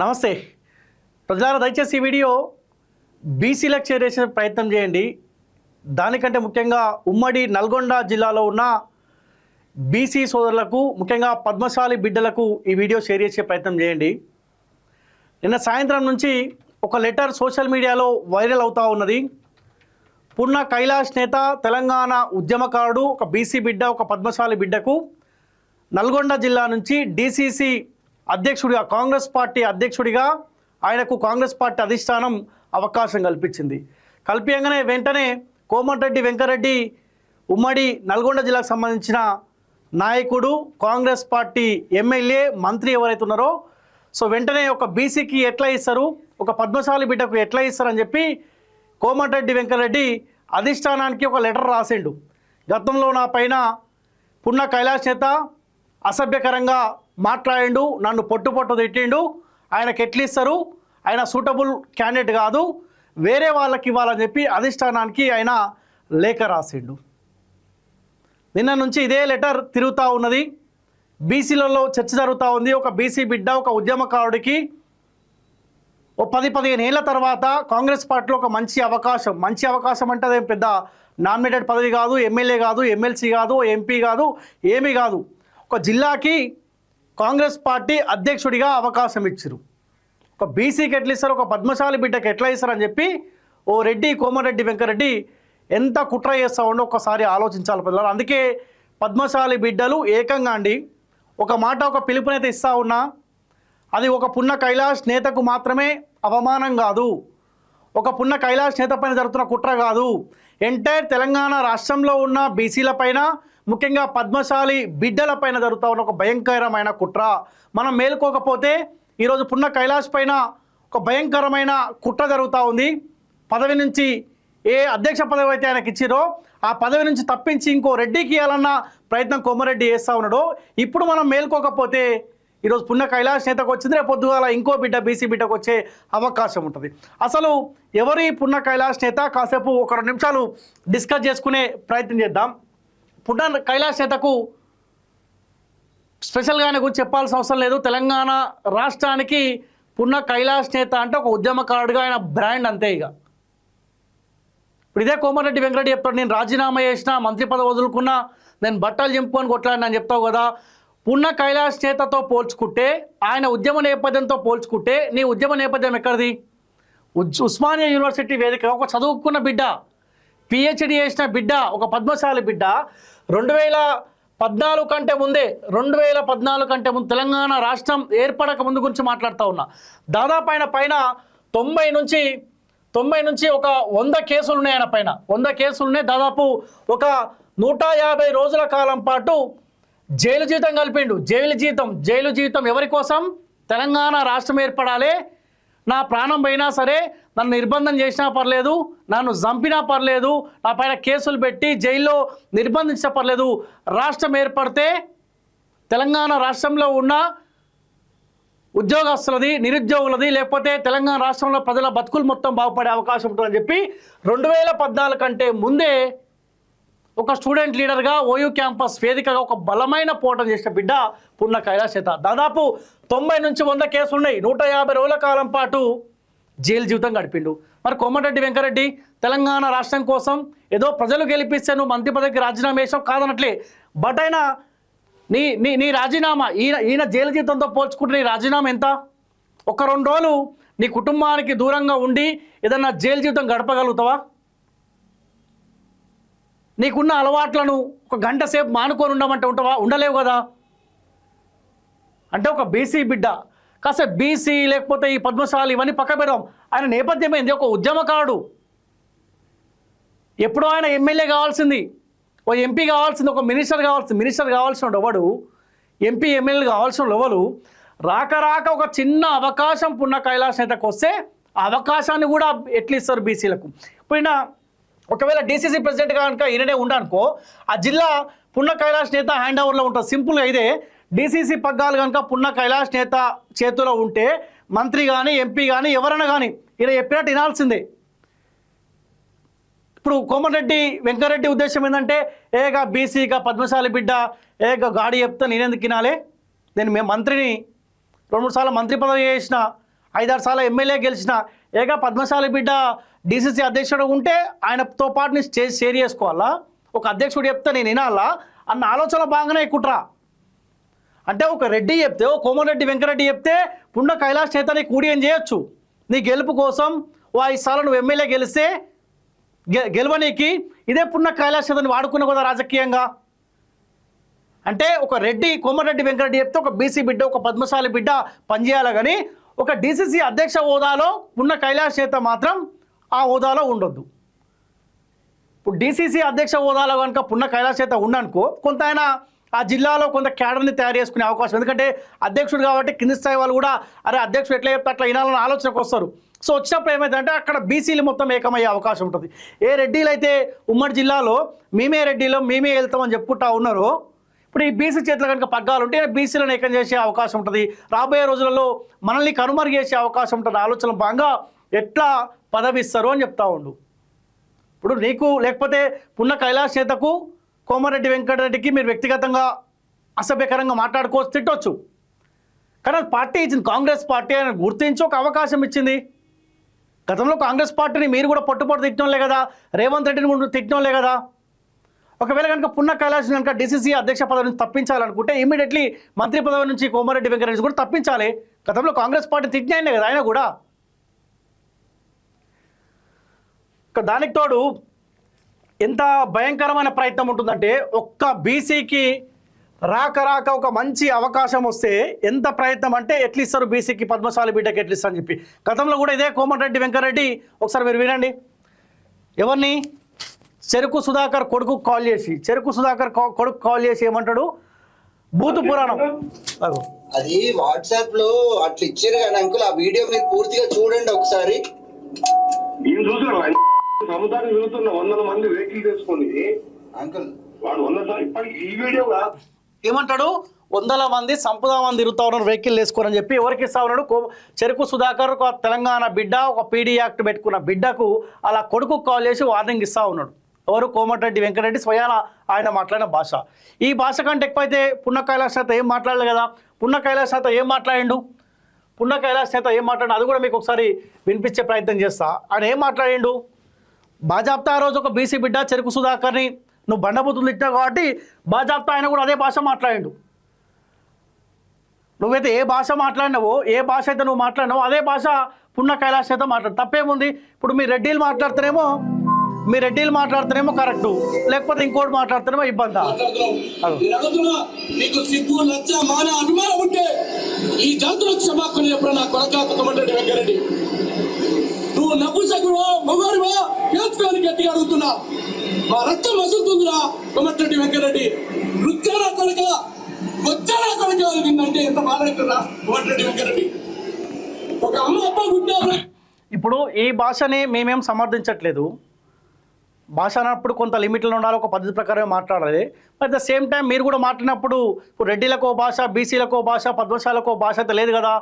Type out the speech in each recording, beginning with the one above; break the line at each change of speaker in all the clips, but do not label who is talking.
నమస్తే. ప్రజలారా దయచేసి ఈ వీడియో బీసీలకు చేరేసే ప్రయత్నం చేయండి. దానికంటే ముఖ్యంగా ఉమ్మడి నల్గొండ జిల్లాలో ఉన్న బీసీ సోదరులకు ముఖ్యంగా పద్మశాలి బిడ్డలకు ఈ వీడియో షేర్ చేసే ప్రయత్నం చేయండి. నిన్న సాయంత్రం నుంచి ఒక లెటర్ సోషల్ మీడియాలో వైరల్ అవుతూ ఉన్నది. పున్న కైలాష్ నేత తెలంగాణ ఉద్యమకారుడు ఒక బీసీ బిడ్డ ఒక పద్మశాలి బిడ్డకు నల్గొండ జిల్లా నుంచి డీసీసీ అధ్యక్షుడిగా కాంగ్రెస్ పార్టీ అధ్యక్షుడిగా ఆయనకు కాంగ్రెస్ పార్టీ అధిష్టానం అవకాశం కల్పించింది. కల్పించగానే వెంటనే కోమటిరెడ్డి వెంకరెడ్డి ఉమ్మడి నల్గొండ జిల్లాకు సంబంధించిన నాయకుడు కాంగ్రెస్ పార్టీ ఎమ్మెల్యే మంత్రి ఎవరైతే ఉన్నారో సో వెంటనే ఒక బీసీకి ఎట్లా ఇస్తారు ఒక పద్మశాలి బిడ్డకు ఎట్లా ఇస్తారని చెప్పి కోమటిరెడ్డి వెంకరెడ్డి అధిష్టానానికి ఒక లెటర్ రాసిండు. గతంలో నా పైన పున్న కైలాష్ నేత అసభ్యకరంగా మాట్లాడిండు నన్ను పొట్టు పొట్టు తిట్టిండు. ఆయనకి ఎట్లిస్తారు? ఆయన సూటబుల్ క్యాండిడేట్ కాదు. వేరే వాళ్ళకి ఇవ్వాలని చెప్పి అధిష్టానానికి ఆయన లేఖ రాసిండు. నిన్న నుంచి ఇదే లెటర్ తిరుగుతూ ఉన్నది. బీసీలలో చర్చ జరుగుతూ ఉంది. ఒక బీసీ బిడ్డ ఒక ఉద్యమకారుడికి ఓ పది పదిహేను ఏళ్ళ తర్వాత కాంగ్రెస్ పార్టీలో ఒక మంచి అవకాశం. మంచి అవకాశం అంటే అదేం పెద్ద నామినేటెడ్ పదవి కాదు ఎమ్మెల్యే కాదు ఎమ్మెల్సీ కాదు ఎంపీ కాదు ఏమీ కాదు. ఒక జిల్లాకి కాంగ్రెస్ పార్టీ అధ్యక్షుడిగా అవకాశం ఇచ్చారు. ఒక బీసీకి ఎట్లా ఇస్తారు ఒక పద్మశాలి బిడ్డకి ఎట్లా ఇస్తారని చెప్పి ఓ రెడ్డి కోమరెడ్డి వెంకరెడ్డి ఎంత కుట్ర చేస్తా ఉండో ఒకసారి ఆలోచించాలి పిల్లలు. అందుకే పద్మశాలి బిడ్డలు ఏకంగా అండి ఒక మాట ఒక పిలుపునైతే ఇస్తా ఉన్నా అది ఒక పున్న కైలాష్ నేతకు మాత్రమే అవమానం కాదు. ఒక పున్న కైలాష్ నేత పైన జరుగుతున్న కుట్ర కాదు. ఎంటైర్ తెలంగాణ రాష్ట్రంలో ఉన్న బీసీల పైన ముఖ్యంగా పద్మశాలి బిడ్డల పైన జరుగుతూ ఉన్న ఒక భయంకరమైన కుట్ర. మనం మేలుకోకపోతే ఈరోజు పున్న కైలాష్ పైన ఒక భయంకరమైన కుట్ర జరుగుతూ ఉంది. పదవి నుంచి ఏ అధ్యక్ష పదవి అయితే ఆయనకి ఇచ్చిరో ఆ పదవి నుంచి తప్పించి ఇంకో రెడ్డికి ఇవ్వాలన్న ప్రయత్నం కొమ్మరెడ్డి చేస్తూ ఉన్నాడు. ఇప్పుడు మనం మేల్కోకపోతే ఈరోజు పుణ్య కైలాష్ నేతకు వచ్చింది రేపు పొద్దుగాల ఇంకో బిడ్డ బీసీ బిడ్డకు వచ్చే అవకాశం ఉంటుంది. అసలు ఎవరి పుణ్య కైలాష్ నేత? కాసేపు ఒక రెండు నిమిషాలు డిస్కస్ చేసుకునే ప్రయత్నం చేద్దాం. పుణ్య కైలాష్ నేతకు స్పెషల్గా ఆయన గురించి చెప్పాల్సిన అవసరం లేదు. తెలంగాణ రాష్ట్రానికి పున్న కైలాష్ నేత అంటే ఒక ఉద్యమకారుడిగా ఆయన బ్రాండ్ అంతే ఇక. ఇప్పుడు ఇదే కోమరెడ్డి వెంకరెడ్డి చెప్తాడు నేను రాజీనామా చేసిన మంత్రి పదవి వదులుకున్నా నేను బట్టలు చింపుకొని కొట్లాడినా అని చెప్తావు కదా. పున్న కైలాష్ నేతతో పోల్చుకుంటే ఆయన ఉద్యమ నేపథ్యంతో పోల్చుకుంటే నీ ఉద్యమ నేపథ్యం ఎక్కడిది? ఉస్మానియా యూనివర్సిటీ వేదిక ఒక చదువుకున్న బిడ్డ పిహెచ్డి చేసిన బిడ్డ ఒక పద్మశాలి బిడ్డ రెండు వేల పద్నాలుగు కంటే ముందే రెండు వేల పద్నాలుగు కంటే ముందు తెలంగాణ రాష్ట్రం ఏర్పడక ముందు గురించి మాట్లాడుతూ ఉన్నా. దాదాపు ఆయన పైన తొంభై నుంచి తొంభై నుంచి ఒక వంద కేసులు ఉన్నాయి ఆయన పైన. వంద కేసులు ఉన్నాయి. దాదాపు ఒక నూట యాభై రోజుల కాలం పాటు జైలు జీతం కలిపిండు. జైలు జీతం జైలు జీతం ఎవరి కోసం? తెలంగాణ రాష్ట్రం ఏర్పడాలి నా ప్రాణం పోయినా సరే నన్ను నిర్బంధం చేసినా పర్లేదు నన్ను చంపినా పర్లేదు నా పైన కేసులు పెట్టి జైల్లో నిర్బంధించినా పర్లేదు. రాష్ట్రం ఏర్పడితే తెలంగాణ రాష్ట్రంలో ఉన్న ఉద్యోగస్తులది నిరుద్యోగులది లేకపోతే తెలంగాణ రాష్ట్రంలో ప్రజల బతుకులు మొత్తం బాగుపడే అవకాశం ఉంటుందని చెప్పి రెండు వేల పద్నాలుగు కంటే ముందే ఒక స్టూడెంట్ లీడర్గా ఓయూ క్యాంపస్ వేదికగా ఒక బలమైన పోటం చేసిన బిడ్డ పున్న కైలాసేత దాదాపు తొంభై నుంచి వంద కేసులు ఉన్నాయి. నూట యాభై రోజుల కాలం పాటు జైలు జీవితం గడిపిండు. మరి కోమటిరెడ్డి వెంకరెడ్డి తెలంగాణ రాష్ట్రం కోసం ఏదో ప్రజలు గెలిపిస్తే నువ్వు మంత్రి పదవికి రాజీనామా చేసావు కాదనట్లే. బట్ అయినా నీ నీ నీ రాజీనామా ఈయన ఈయన జైలు జీవితంతో పోల్చుకుంటే నీ రాజీనామా ఎంత? ఒక రెండు రోజులు నీ కుటుంబానికి దూరంగా ఉండి ఏదన్నా జైలు జీవితం గడపగలుగుతావా? నీకున్న అలవాట్లను ఒక గంట సేపు మానుకొని ఉండమంటే ఉంటావా? ఉండలేవు కదా? అంటే ఒక బీసీ బిడ్డ కాసేపు బీసీ లేకపోతే ఈ పద్మశాలి ఇవన్నీ పక్క పెడదాం. ఆయన నేపథ్యం ఏంది? ఒక ఉద్యమకారుడు. ఎప్పుడో ఆయన ఎమ్మెల్యే కావాల్సింది. ఓ ఎంపీ కావాల్సింది ఒక మినిస్టర్ కావాల్సింది. మినిస్టర్ కావాల్సిన ఎవడు? ఎంపీ ఎమ్మెల్యే కావాల్సిన ఎవరు? రాక రాక ఒక చిన్న అవకాశం పున్న కైలాస నేతకు వస్తే ఆ అవకాశాన్ని కూడా ఎట్లా ఇస్తారు బీసీలకు? పోయినా ఒకవేళ డీసీసీ ప్రెసిడెంట్ కనుక ఈయననే ఉండనుకో ఆ జిల్లా పున్న కైలాష్ నేత హ్యాండ్ ఓవర్లో ఉంటుంది సింపుల్గా ఇదే డీసీసీ పగ్గాలు కనుక పున్న కైలాష్ నేత చేతిలో ఉంటే మంత్రి కానీ ఎంపీ కానీ ఎవరైనా కానీ ఈయన చెప్పినట్టు వినాల్సిందే. ఇప్పుడు కోమరెడ్డి వెంకరెడ్డి ఉద్దేశం ఏంటంటే ఏగా బీసీగా పద్మశాలి బిడ్డ ఏగా గాడి చెప్తే నేనెందుకు తినాలే నేను మేము మంత్రిని రెండు మూడు సార్లు మంత్రి పదవి చేసిన ఐదారు సార్లు ఎమ్మెల్యే గెలిచిన ఏగా పద్మశాలి బిడ్డ డీసీసీ అధ్యక్షుడు ఉంటే ఆయనతో పాటు నేను స్టేజ్ షేర్ చేసుకోవాలా? ఒక అధ్యక్షుడు చెప్తే నేను వినాలా? అన్న ఆలోచన బాగానే కుట్రా అంటే ఒక రెడ్డి చెప్తే ఓ కోమరెడ్డి వెంకరెడ్డి చెప్తే పుండ కైలాష్ చేత నీకు కూడి ఏం చేయొచ్చు? నీ గెలుపు కోసం ఓ ఐదు నువ్వు ఎమ్మెల్యే గెలిస్తే గె గెలవనీకి ఇదే పున్న కైలాష్ చేతని వాడుకున్న కదా రాజకీయంగా? అంటే ఒక రెడ్డి కోమరెడ్డి వెంకరెడ్డి చెప్తే ఒక బీసీ బిడ్డ ఒక పద్మశాలి బిడ్డ పనిచేయాలి కానీ ఒక డీసీసీ అధ్యక్ష హోదాలో ఉన్న కైలాష్ చేత మాత్రం ఆ హోదాలో ఉండొద్దు. ఇప్పుడు డీసీసీ అధ్యక్ష హోదాలో కనుక పున్న కైలాష్ చేత ఉండనుకో కొంత ఆయన ఆ జిల్లాలో కొంత క్యాడర్ని తయారు చేసుకునే అవకాశం ఎందుకంటే అధ్యక్షుడు కాబట్టి కింది స్థాయి వాళ్ళు కూడా అరే అధ్యక్షుడు ఎట్లా చెప్తే అట్లా వినాలన్న ఆలోచనకు వస్తారు. సో వచ్చినప్పుడు ఏమైందంటే అక్కడ బీసీలు మొత్తం ఏకమయ్యే అవకాశం ఉంటుంది. ఏ రెడ్డిలు అయితే ఉమ్మడి జిల్లాలో మేమే రెడ్డిలో మేమే వెళ్తామని చెప్పుకుంటా ఉన్నారో ఇప్పుడు ఈ బీసీ చేతిలో కనుక పగ్గాలు ఉంటే బీసీలను ఏకం చేసే అవకాశం ఉంటుంది. రాబోయే రోజులలో మనల్ని కనుమరుగేసే అవకాశం ఉంటుంది. ఆలోచన భాగంగా ఎట్లా పదవిస్తారు అని చెప్తా ఉండు. ఇప్పుడు నీకు లేకపోతే పున్న కైలాస్ చేతకు కోమారెడ్డి వెంకటరెడ్డికి మీరు వ్యక్తిగతంగా అసభ్యకరంగా మాట్లాడుకోవచ్చు తిట్టొచ్చు. కానీ అది పార్టీ ఇచ్చింది. కాంగ్రెస్ పార్టీ అని గుర్తించి ఒక అవకాశం ఇచ్చింది. గతంలో కాంగ్రెస్ పార్టీని మీరు కూడా పట్టుపట్టు తిట్టడంలే కదా. రేవంత్ రెడ్డిని కూడా తిట్టడంలే కదా. ఒకవేళ కనుక పున్న కైలాస్ కనుక డిసిసి అధ్యక్ష పదవి నుంచి తప్పించాలనుకుంటే ఇమీడియట్లీ మంత్రి పదవి నుంచి కోమారెడ్డి వెంకటరెడ్డి కూడా తప్పించాలి. గతంలో కాంగ్రెస్ పార్టీ తిట్టినాయనే కదా ఆయన కూడా ఇక దానికి తోడు ఎంత భయంకరమైన ప్రయత్నం ఉంటుందంటే ఒక్క బీసీకి రాక రాక ఒక మంచి అవకాశం వస్తే ఎంత ప్రయత్నం అంటే ఎట్లా ఇస్తారు బీసీకి పద్మశాలి బిడ్డకి ఎట్లా ఇస్తారు అని చెప్పి. గతంలో కూడా ఇదే కోమటిరెడ్డి వెంకరెడ్డి ఒకసారి మీరు వినండి. ఎవరిని? చెరుకు సుధాకర్ కొడుకు కాల్ చేసి చెరుకు సుధాకర్ కొడుకు కాల్ చేసి ఏమంటాడు? భూతు పురాణం.
అది వాట్సాప్లో అట్లా ఇచ్చారు కానీ అంకుల్ ఆ వీడియో మీరు పూర్తిగా చూడండి ఒకసారి.
సముద్రాన్ని తిరుగుతున్న వందల మంది వెహికల్ చేసుకొని
అంకుల్.
వాడు వంద ఇప్పటికి ఈ వీడియోగా
ఏమంటాడు? వందల మంది సంపద మంది తిరుగుతా ఉన్నారు వెహికల్ వేసుకోరని చెప్పి ఎవరికి ఇస్తా ఉన్నాడు? కో- చెరుకు సుధాకర్ ఒక తెలంగాణ బిడ్డ ఒక పీడీ యాక్ట్ పెట్టుకున్న బిడ్డకు అలా కొడుకు కాల్ చేసి వార్నింగ్ ఇస్తా ఉన్నాడు. ఎవరు? కోమటిరెడ్డి వెంకటరెడ్డి స్వయాన ఆయన మాట్లాడిన భాష. ఈ భాష కంటే ఎక్కువైతే పున్న కైలాస్ చేత ఏం మాట్లాడలేదు కదా? పున్న కైలాస్ చేత ఏం మాట్లాడిండు? పున్న కైలాస్ చేత ఏం మాట్లాడు అది కూడా మీకు ఒకసారి వినిపించే ప్రయత్నం చేస్తా. ఆయన ఏం మాట్లాడిండు? బాజాప్తా ఆ రోజు ఒక బీసీ బిడ్డ చెరుకు సుధాకర్ని నువ్వు బండబూతులు తిట్టావు కాబట్టి బాజాప్తా ఆయన కూడా అదే భాష మాట్లాడిండు. నువ్వైతే ఏ భాష మాట్లాడినావో ఏ భాష అయితే నువ్వు మాట్లాడినావో అదే భాష పున్న కైలాస్ అయితే మాట్లాడు. తప్పేముంది? ఇప్పుడు మీ రెడ్డిలు మాట్లాడుతారేమో మీ రెడ్డిలు మాట్లాడుతారేమో కరెక్టు లేకపోతే ఇంకోటి మాట్లాడుతారేమో ఇబ్బంది?
మాట్లాడుతున్నావు. నేను అడుగుతున్నా నీకు సిగ్గు లజ్జ మాన అభిమానం ఉంటే ఈ జాతులకు క్షమాపణ ఎప్పుడు నా కొడక కొమ్మరెడ్డి వెంకరెడ్డి. నువ్వు నపుసకుడువా మగవాడివా తెలుసుకోని గట్టిగా అడుగుతున్నా. మా రక్తం వసులుతుందిరా కొమ్మరెడ్డి వెంకరెడ్డి నృత్యాల కొడుక వచ్చాల కొడుక నిన్నంటే ఎంత బాధపడుతున్నా కొమ్మరెడ్డి వెంకరెడ్డి ఒక అమ్మ అబ్బ గుడ్డారు
ఇప్పుడు ఈ భాషని మేమేం సమర్థించట్లేదు. భాష అన్నప్పుడు కొంత లిమిట్లో ఉండాలి ఒక పద్ధతి ప్రకారమే మాట్లాడాలి. అట్ ద సేమ్ టైం మీరు కూడా మాట్లాడినప్పుడు ఇప్పుడు రెడ్డిలకో భాష బీసీలకో భాష పద్మశాలకో భాష అయితే లేదు కదా.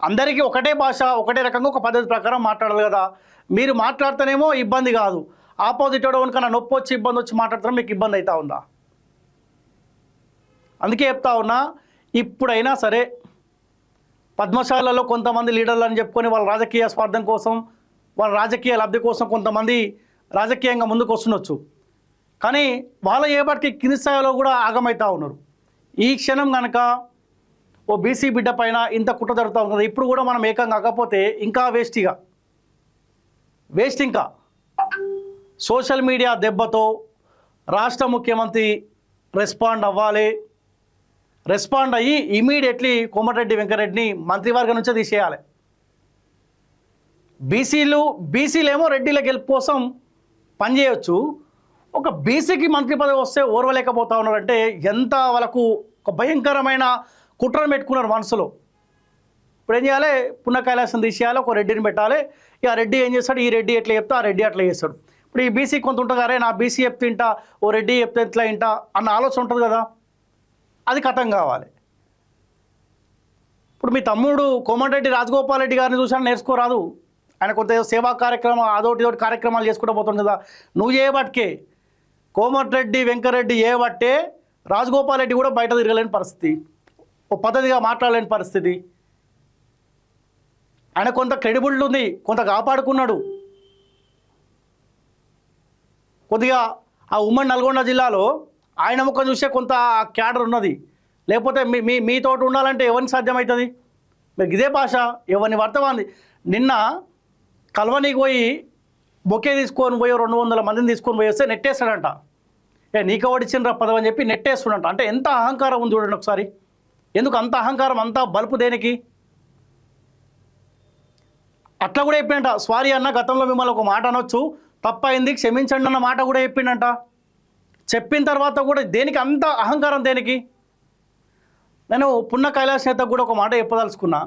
అందరికీ ఒకటే భాష ఒకటే రకంగా ఒక పద్ధతి ప్రకారం మాట్లాడాలి కదా. మీరు మాట్లాడితేనేమో ఇబ్బంది కాదు. ఆపోజిట్ వాడు కనుక నొప్పి వచ్చి ఇబ్బంది వచ్చి మాట్లాడతాం మీకు ఇబ్బంది అవుతా ఉందా? అందుకే చెప్తా ఉన్నా ఇప్పుడైనా సరే పద్మశాలలో కొంతమంది లీడర్లు అని చెప్పుకొని వాళ్ళ రాజకీయ స్వార్థం కోసం వాళ్ళ రాజకీయ లబ్ధి కోసం కొంతమంది రాజకీయంగా ముందుకు వస్తుండొచ్చు. కానీ వాళ్ళ ఏపటికి కింది స్థాయిలో కూడా ఆగమవుతూ ఉన్నారు. ఈ క్షణం కనుక ఓ బీసీ బిడ్డ పైన ఇంత కుట్ర జరుగుతూ ఉంటుంది ఇప్పుడు కూడా మనం ఏకం కాకపోతే ఇంకా వేస్ట్గా. వేస్ట్ ఇంకా సోషల్ మీడియా దెబ్బతో రాష్ట్ర ముఖ్యమంత్రి రెస్పాండ్ అవ్వాలి. రెస్పాండ్ అయ్యి ఇమీడియట్లీ కోమటిరెడ్డి వెంకరెడ్డిని మంత్రివర్గం నుంచే తీసేయాలి. బీసీలు బీసీలేమో రెడ్డిల గెలుపు కోసం పనిచేయొచ్చు ఒక బీసీకి మంత్రి పదవి వస్తే ఓర్వలేకపోతా ఉన్నారంటే ఎంత వాళ్ళకు ఒక భయంకరమైన కుట్రను పెట్టుకున్నారు మనసులో. ఇప్పుడు ఏం చేయాలి? పున్న కైలాసం తీసేయాలి ఒక రెడ్డిని పెట్టాలి. ఇక ఆ రెడ్డి ఏం చేస్తాడు? ఈ రెడ్డి ఎట్లా చెప్తే ఆ రెడ్డి అట్లా చేస్తాడు. ఇప్పుడు ఈ బీసీ కొంత ఉంటుంది అరే నా బీసీ చెప్తే ఇంటా ఓ రెడ్డి చెప్తే ఎట్లా ఇంటా అన్న ఆలోచన ఉంటుంది కదా. అది కథం కావాలి. ఇప్పుడు మీ తమ్ముడు కోమటిరెడ్డి రాజగోపాల్ రెడ్డి గారిని చూసాను నేర్చుకోరాదు ఆయన కొంత సేవా కార్యక్రమం అదోటి ఇదోటి కార్యక్రమాలు చేసుకుంటూ పోతుంది కదా. నువ్వు చేయబట్కే కోమటిరెడ్డి వెంకరెడ్డి చేయబట్టే రాజగోపాల్ రెడ్డి కూడా బయట తిరగలేని పరిస్థితి. ఓ పద్ధతిగా మాట్లాడలేని పరిస్థితి. ఆయన కొంత క్రెడిబిలిటీ ఉంది కొంత కాపాడుకున్నాడు. కొద్దిగా ఆ ఉమ్మడి నల్గొండ జిల్లాలో ఆయన ముఖం చూసే కొంత క్యాడర్ ఉన్నది. లేకపోతే మీ మీ మీతోటి ఉండాలంటే ఎవరిని సాధ్యమవుతుంది మీకు ఇదే భాష ఎవరిని వర్తమాంది నిన్న కల్వనీకి పోయి బొకే తీసుకొని పోయి రెండు వందల మందిని తీసుకొని పోయి వస్తే నెట్టేస్తాడంట. ఏ నీకు ఓడిచ్చిన పదవి అని చెప్పి నెట్టేస్తుండంట. అంటే ఎంత అహంకారం ఉంది చూడండి ఒకసారి. ఎందుకు అంత అహంకారం అంత బలుపు దేనికి? అట్లా కూడా చెప్పిండట. స్వారీ అన్న గతంలో మిమ్మల్ని ఒక మాట అనొచ్చు. తప్పైంది క్షమించండి అన్న మాట కూడా చెప్పిండంట. చెప్పిన తర్వాత కూడా దేనికి అంత అహంకారం దేనికి? నేను పున్న కైలాస్ నేత కూడా ఒక మాట చెప్పదలుచుకున్నా.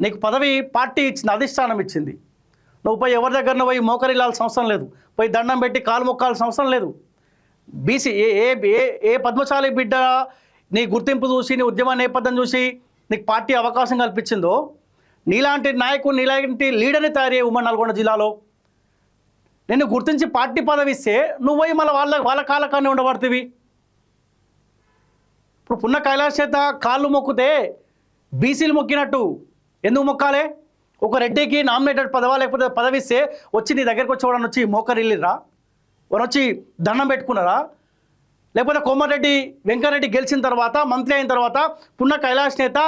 నీకు పదవి పార్టీ ఇచ్చింది అధిష్టానం ఇచ్చింది. నువ్వు పోయి ఎవరి దగ్గర పోయి మోకరిల్లాల్సిన అవసరం లేదు. పోయి దండం పెట్టి కాలు మొక్కాల్సిన అవసరం లేదు. బీసీ ఏ ఏ ఏ పద్మశాలి బిడ్డ నీ గుర్తింపు చూసి నీ ఉద్యమ నేపథ్యం చూసి నీకు పార్టీ అవకాశం కల్పించిందో నీలాంటి నాయకుడు నీలాంటి లీడర్ని తయారయ్యే ఉమ్మడి నల్గొండ జిల్లాలో. నిన్ను గుర్తించి పార్టీ పదవి ఇస్తే నువ్వు పోయి మళ్ళీ వాళ్ళ వాళ్ళ కాలకాన్ని ఉండబడుతుంది ఇప్పుడు పున్న కైలాస్ చేత కాళ్ళు మొక్కితే బీసీలు మొక్కినట్టు ఎందుకు మొక్కాలే? ఒక రెడ్డికి నామినేటెడ్ పదవా లేకపోతే పదవి ఇస్తే వచ్చి నీ దగ్గరికి వచ్చేవాడని వచ్చి మోకరిల్లిరా వారు వచ్చి దండం పెట్టుకున్నారా? లేకపోతే కోమారెడ్డి వెంకరెడ్డి గెలిచిన తర్వాత మంత్రి అయిన తర్వాత పున్న కైలాష్ నేత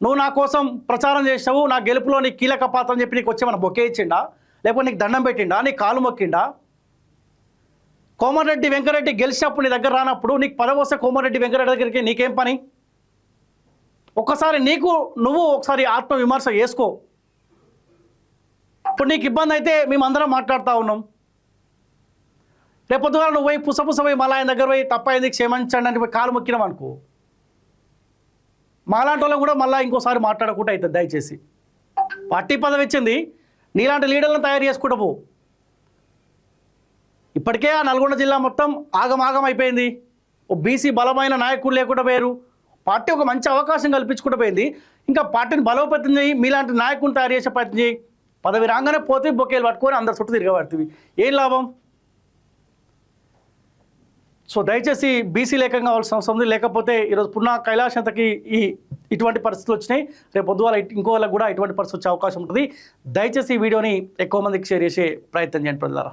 నువ్వు నా కోసం ప్రచారం చేసినావు నా గెలుపులో నీ కీలక పాత్ర అని చెప్పి నీకు వచ్చి మన బొకే ఇచ్చిండా? లేకపోతే నీకు దండం పెట్టిండా? నీ కాలు మొక్కిండా? కోమారెడ్డి వెంకరెడ్డి గెలిచినప్పుడు నీ దగ్గర రానప్పుడు నీకు పదవస్తే కోమారెడ్డి వెంకరెడ్డి దగ్గరికి నీకేం పని? ఒక్కసారి నీకు నువ్వు ఒకసారి ఆత్మవిమర్శ చేసుకో. ఇప్పుడు నీకు ఇబ్బంది అయితే మేమందరం మాట్లాడుతూ ఉన్నాం. రేపు పొద్దుగా నువ్వు పోయి పుసపుస పోయి మళ్ళీ ఆయన దగ్గర పోయి తప్పైంది క్షమించండి అని పోయి కాలు మొక్కినాం అనుకో. మాలాంటి వాళ్ళం కూడా మళ్ళీ ఇంకోసారి మాట్లాడకుండా అవుతుంది దయచేసి. పార్టీ పదవి ఇచ్చింది నీలాంటి లీడర్లను తయారు చేసుకుంటా పో. ఇప్పటికే ఆ నల్గొండ జిల్లా మొత్తం ఆగమాగం అయిపోయింది. ఓ బీసీ బలమైన నాయకుడు లేకుండా పోయారు. పార్టీ ఒక మంచి అవకాశం కల్పించుకుంటూ పోయింది. ఇంకా పార్టీని బలోపేతం చేయి మీలాంటి నాయకుడిని తయారు చేసే ప్రయత్నం చేయి. పదవి రాగానే పోతే బొకేలు పట్టుకొని అందరు చుట్టూ తిరగబడుతుంది ఏం లాభం? సో దయచేసి బీసీ లేఖం కావాల్సిన అవసరం ఉంది. లేకపోతే ఈరోజు పున్నా కైలాసంతకి ఈ ఇటువంటి పరిస్థితులు వచ్చినాయి. రేపు పొద్దుగాల ఇంకో వాళ్ళకి కూడా ఇటువంటి పరిస్థితి వచ్చే అవకాశం ఉంటుంది. దయచేసి ఈ వీడియోని ఎక్కువ మందికి షేర్ చేసే ప్రయత్నం చేయండి ప్రజలారా.